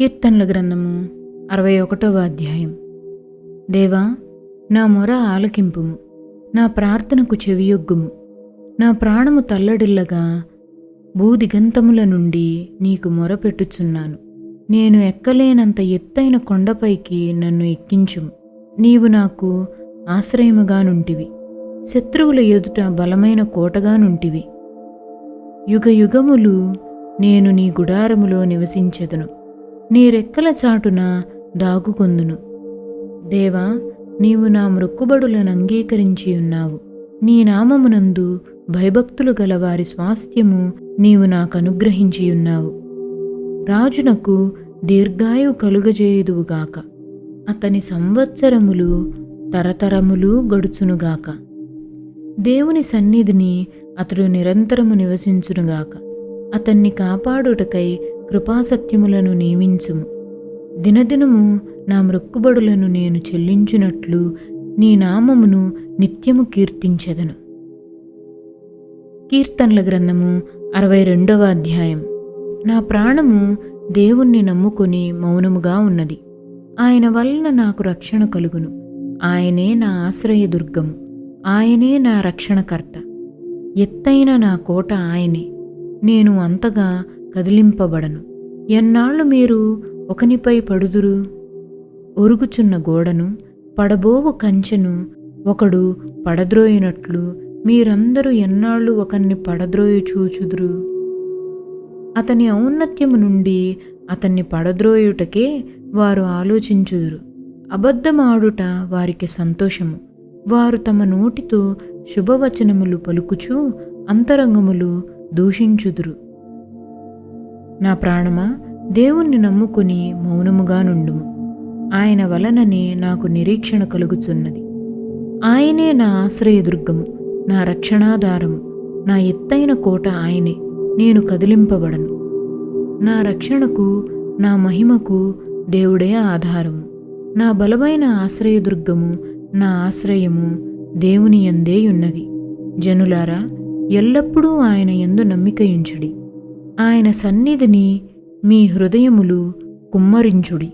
కీర్తనల గ్రంథము అరవై ఒకటవ అధ్యాయం. దేవా నా మొర ఆలకింపుము నా ప్రార్థనకు చెవియొగ్గుము నా ప్రాణము తల్లడిల్లగా భూదిగంతముల నుండి నీకు మొరపెట్టుచున్నాను నేను ఎక్కలేనంత ఎత్తైన కొండపైకి నన్ను ఎక్కించుము. నీవు నాకు ఆశ్రయముగానుంటివి శత్రువుల ఎదుట బలమైన కోటగానుంటివి యుగ యుగములు నేను నీ గుడారములో నివసించెదను. నీ రెక్కల చాటున దాగుకొందును. దేవా నీవు నా మృక్కుబడులను అంగీకరించి ఉన్నావు. నీ నామమునందు భయభక్తులు గల వారి స్వాస్థ్యము నీవు నాకు అనుగ్రహించి ఉన్నావు. రాజునకు దీర్ఘాయు కలుగజేయుదువుగాక. అతని సంవత్సరములు తరతరములు గడుచునుగాక. దేవుని సన్నిధిని అతడు నిరంతరము నివసించునుగాక. అతన్ని కాపాడుటకై కృపాసత్యములను నియమించుము. దినదినము నా మృక్కుబడులను నేను చెల్లించునట్లు నీ నామమును నిత్యము కీర్తించెదను. కీర్తనల గ్రంథము అరవై రెండవ అధ్యాయం. నా ప్రాణము దేవుణ్ణి నమ్ముకొని మౌనముగా ఉన్నది. ఆయన వలన నాకు రక్షణ కలుగును. ఆయనే నా ఆశ్రయదుర్గము ఆయనే నా రక్షణకర్త. ఎత్తైన నా కోట ఆయనే. నేను అంతగా కదిలింపబడను. ఎన్నాళ్ళు మీరు ఒకనిపై పడుదురు? ఒరుగుచున్న గోడను పడబోవు కంచెను ఒకడు పడద్రోయినట్లు మీరందరూ ఎన్నాళ్ళు ఒకరిని పడద్రోయి చూచుదురు? అతని ఔన్నత్యము నుండి అతన్ని పడద్రోయుటకే వారు ఆలోచించుదురు. అబద్ధమాడుట వారికి సంతోషము. వారు తమ నోటితో శుభవచనములు పలుకుచూ అంతరంగములు దూషించుదురు. నా ప్రాణమా? దేవుణ్ణి నమ్ముకుని మౌనముగా నుండుము. ఆయన వలననే నాకు నిరీక్షణ కలుగుచున్నది. ఆయనే నా ఆశ్రయదుర్గము నా రక్షణాధారము నా ఎత్తైన కోట ఆయనే నేను కదిలింపబడను. నా రక్షణకు నా మహిమకు దేవుడే ఆధారము. నా బలమైన ఆశ్రయదుర్గము నా ఆశ్రయము దేవుని ఎందేయున్నది ఉన్నది. జనులారా ఎల్లప్పుడూ ఆయన ఎందు నమ్మికయుంచుడి. ఆయన సన్నిధిని మీ హృదయములు కుమ్మరించుడి.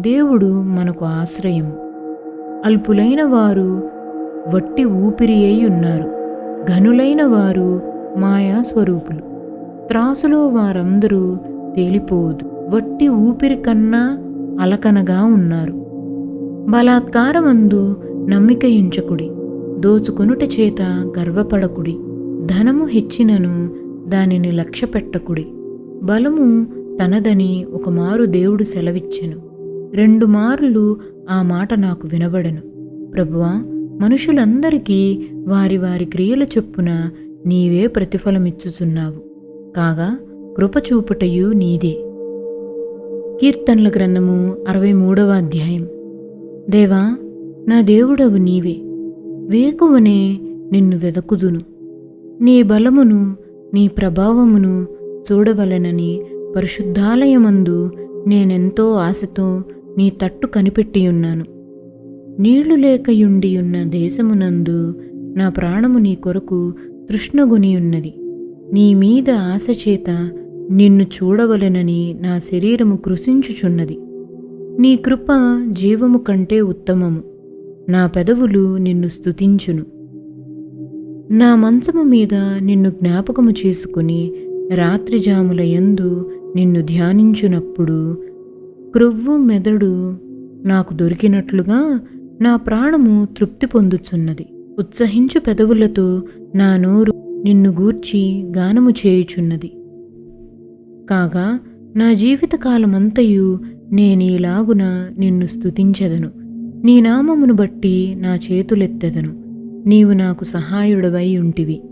దేవుడు మనకు ఆశ్రయం. అల్పులైన వారు వట్టి ఊపిరి అయి ఉన్నారు. ఘనులైన వారు మాయాస్వరూపులు త్రాసులో వారందరూ తేలిపోదు. వట్టి ఊపిరి కన్నా అలకనగా ఉన్నారు. బలాత్కారమందు నమ్మికయించకుడి. దోచుకొనుట చేత గర్వపడకుడి. ధనము హెచ్చినను దానిని లక్ష్యపెట్టకుడి. బలము తనదని ఒకమారు దేవుడు సెలవిచ్చెను. రెండు మార్లు ఆ మాట నాకు వినబడెను. ప్రభువా మనుషులందరికీ వారి వారి క్రియల చొప్పున నీవే ప్రతిఫలమిచ్చుచున్నావు. కాగా కృపచూపుటయు నీదే. కీర్తనల గ్రంథము అరవై మూడవ అధ్యాయం. దేవా నా దేవుడవు నీవే. వేకువనే నిన్ను వెదకుదును. నీ బలమును నీ ప్రభావమును చూడవలనని పరిశుద్ధాలయమందు నేనెంతో ఆశతో నీ తట్టు కనిపెట్టియున్నాను. నీళ్ళు లేకయుండియున్న దేశమునందు నా ప్రాణము నీ కొరకు తృష్ణగునియున్నది. నీ మీద ఆశచేత నిన్ను చూడవలెనని నా శరీరము కృషించుచున్నది నీ కృప జీవము కంటే ఉత్తమము. నా పెదవులు నిన్ను స్తుతించును. నా మంచము మీద నిన్ను జ్ఞాపకము చేసుకుని రాత్రిజాముల యందు నిన్ను ధ్యానించునప్పుడు క్రొవ్వు మెదడు నాకు దొరికినట్లుగా నా ప్రాణము తృప్తి పొందుచున్నది. ఉత్సహించు పెదవులతో నా నోరు నిన్ను గూర్చి గానము చేయుచున్నది. కాగా నా జీవితకాలమంతయు నేనీలాగున నిన్ను స్తుతించెదను. నీ నామమును బట్టి నా చేతులెత్తెదను. నీవు నాకు సహాయుడవై ఉంటివి.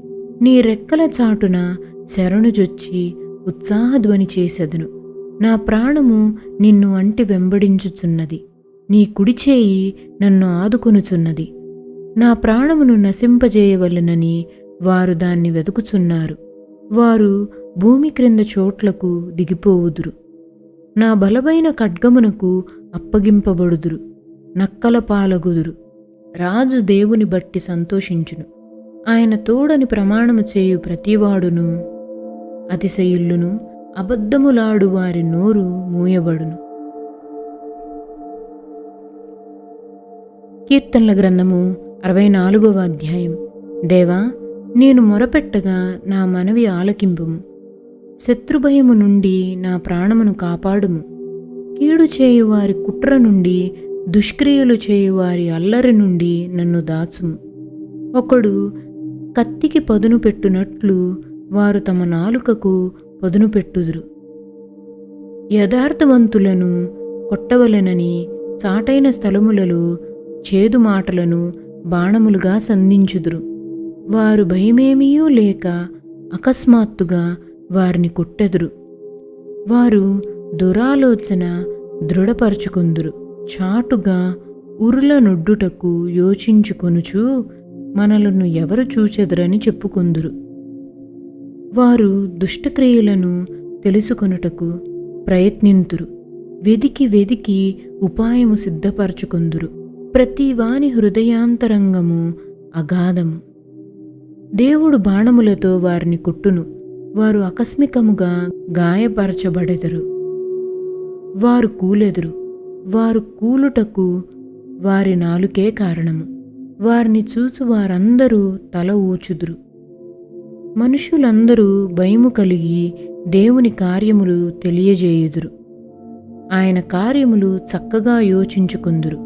నీ రెక్కల చాటున శరణుజొచ్చి ఉత్సాహధ్వని చేసెదను. నా ప్రాణము నిన్ను అంటి వెంబడించుచున్నది. నీ కుడిచేయి నన్ను ఆదుకొనుచున్నది. నా ప్రాణమును నశింపజేయవలెనని వారు దాన్ని వెతుకుచున్నారు. వారు భూమి క్రింద చోట్లకు దిగిపోవుదురు. నా బలమైన ఖడ్గమునకు అప్పగింపబడుదురు. నక్కల పాలగుదురు. రాజు దేవుని బట్టి సంతోషించును. ఆయన తోడని ప్రమాణము చేయు ప్రతివాడును అతిశయుల్లును అబద్ధములాడు వారి నోరు మూయబడును. కీర్తనల గ్రంథము అరవై నాలుగవ అధ్యాయం. దేవా నేను మొరపెట్టగా నా మనవి ఆలకింపుము. శత్రుభయము నుండి నా ప్రాణమును కాపాడుము. కీడు చేయువారి కుట్ర నుండి దుష్క్రియలు చేయువారి అల్లరి నుండి నన్ను దాచుము. ఒకడు కత్తికి పదును పెట్టునట్లు వారు తమ నాలుకకు పదును పెట్టుదురు. యథార్థవంతులను కొట్టవలెనని చాటైన స్థలములలో చేదు మాటలను బాణములుగా సంధించుదురు. వారు భయమేమీయూ లేక అకస్మాత్తుగా వారిని కొట్టెదురు. వారు దురాలోచన దృఢపరచుకుందురు. చాటుగా ఉరుల నుడ్డుటకు యోచించుకొనుచు మనలను ఎవరు చూచెదరని చెప్పుకొందురు. వారు దుష్టక్రియలను తెలుసుకొనుటకు ప్రయత్నింతురు. వెదికి వెదికి ఉపాయము సిద్ధపరచుకొందురు. ప్రతి వాని హృదయాంతరంగము అగాధము. దేవుడు బాణములతో వారిని కొట్టును. వారు ఆకస్మికముగా గాయపరచబడెదరు. వారు కూలెదురు. వారు కూలుటకు వారి నాలుకే కారణము. వారిని చూసి వారందరూ తల ఊచుదురు. మనుషులందరూ భయము కలిగి దేవుని కార్యములు తెలియజేయుదురు. ఆయన కార్యములు చక్కగా యోచించుకుందురు.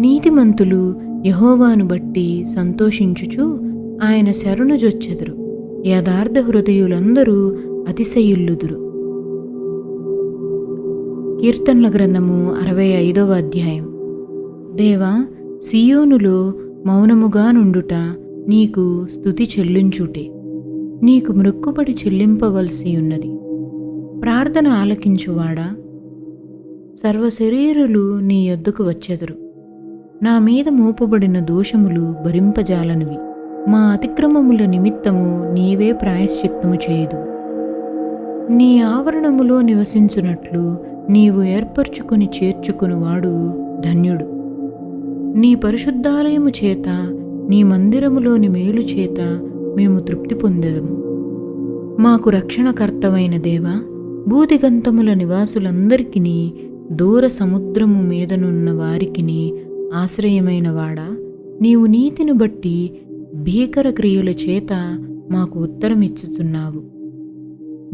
నీతిమంతులు యహోవాను బట్టి సంతోషించుచు ఆయన శరణు జొచ్చెదరు. యథార్థ హృదయులందరూ అతిశయుల్లుదురు. కీర్తనల గ్రంథము అరవై ఐదవ అధ్యాయం. దేవా సియోనులో మౌనముగా నుండుట నీకు స్థుతి చెల్లించుటే. నీకు మృక్కుబడి చెల్లింపవలసి ఉన్నది. ప్రార్థన ఆలకించువాడా? సర్వశరీరులు నీ యొద్దకు వచ్చెదరు. నా మీద మోపబడిన దోషములు భరింపజాలనివి. మా అతిక్రమముల నిమిత్తము నీవే ప్రాయశ్చిత్తము చేయదు నీ ఆవరణములో నివసించున్నట్లు నీవు ఏర్పరచుకుని చేర్చుకునివాడు ధన్యుడు. నీ పరిశుద్ధాలయము చేత నీ మందిరములోని మేలు చేత మేము తృప్తి పొందేదము. మాకు రక్షణకర్తవైన దేవా భూదిగంతముల నివాసులందరికీ దూర సముద్రము మీదనున్న వారికిని ఆశ్రయమైన వాడా. నీవు నీతిని బట్టి భీకర క్రియల చేత మాకు ఉత్తరమిచ్చుచున్నావు.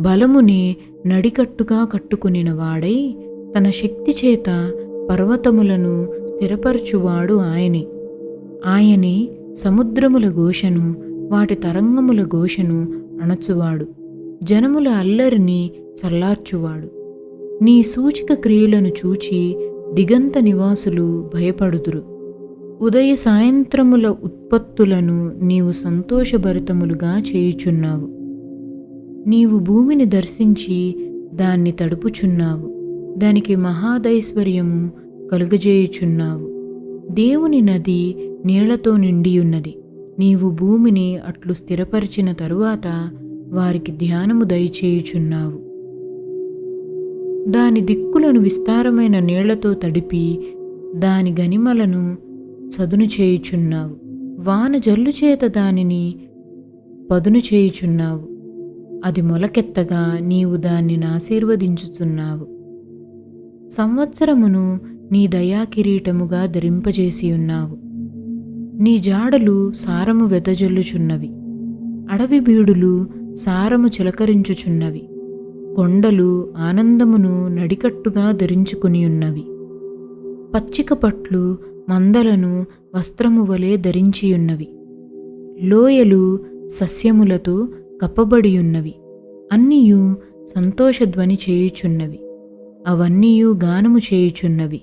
బలమునే నడికట్టుగా కట్టుకునిన వాడై తన శక్తి చేత పర్వతములను స్థిరపరచువాడు ఆయనే. ఆయనే సముద్రముల ఘోషను వాటి తరంగముల ఘోషను అణచువాడు. జనముల అల్లరిని చల్లార్చువాడు. నీ సూచిక క్రియలను చూచి దిగంత నివాసులు భయపడుదురు. ఉదయ సాయంత్రముల ఉత్పత్తులను నీవు సంతోషభరితములుగా చేయుచున్నావు. నీవు భూమిని దర్శించి దాన్ని తడుపుచున్నావు. దానికి మహాదైశ్వర్యము కలుగజేయుచున్నావు. దేవుని నది నీళ్ళతో నిండియున్నది. నీవు భూమిని అట్లు స్థిరపరిచిన తరువాత వారికి ధ్యానము దయచేయుచున్నావు. దాని దిక్కులను విస్తారమైన నీళ్ళతో తడిపి దాని గనిమలను చదును చేయుచున్నావు. వాన జల్లు చేత దానిని పదును చేయుచున్నావు. అది మొలకెత్తగా నీవు దానిని ఆశీర్వదించుచున్నావు. సంవత్సరమును నీ దయాకిరీటముగా ధరింపజేసి ఉన్నావు. నీ జాడలు సారము వెదజల్లుచున్నవి. అడవి బీడులు సారము చిలకరించుచున్నవి. కొండలు ఆనందమును నడికట్టుగా ధరించుకుని ఉన్నవి. పచ్చిక పట్లు మందలను వస్త్రము వలె ధరించియున్నవి లోయలు సస్యములతో కప్పబడియున్నవి. అన్నీయు సంతోషధ్వని చేయుచున్నవి. అవన్నీయు గానము చేయుచున్నవి.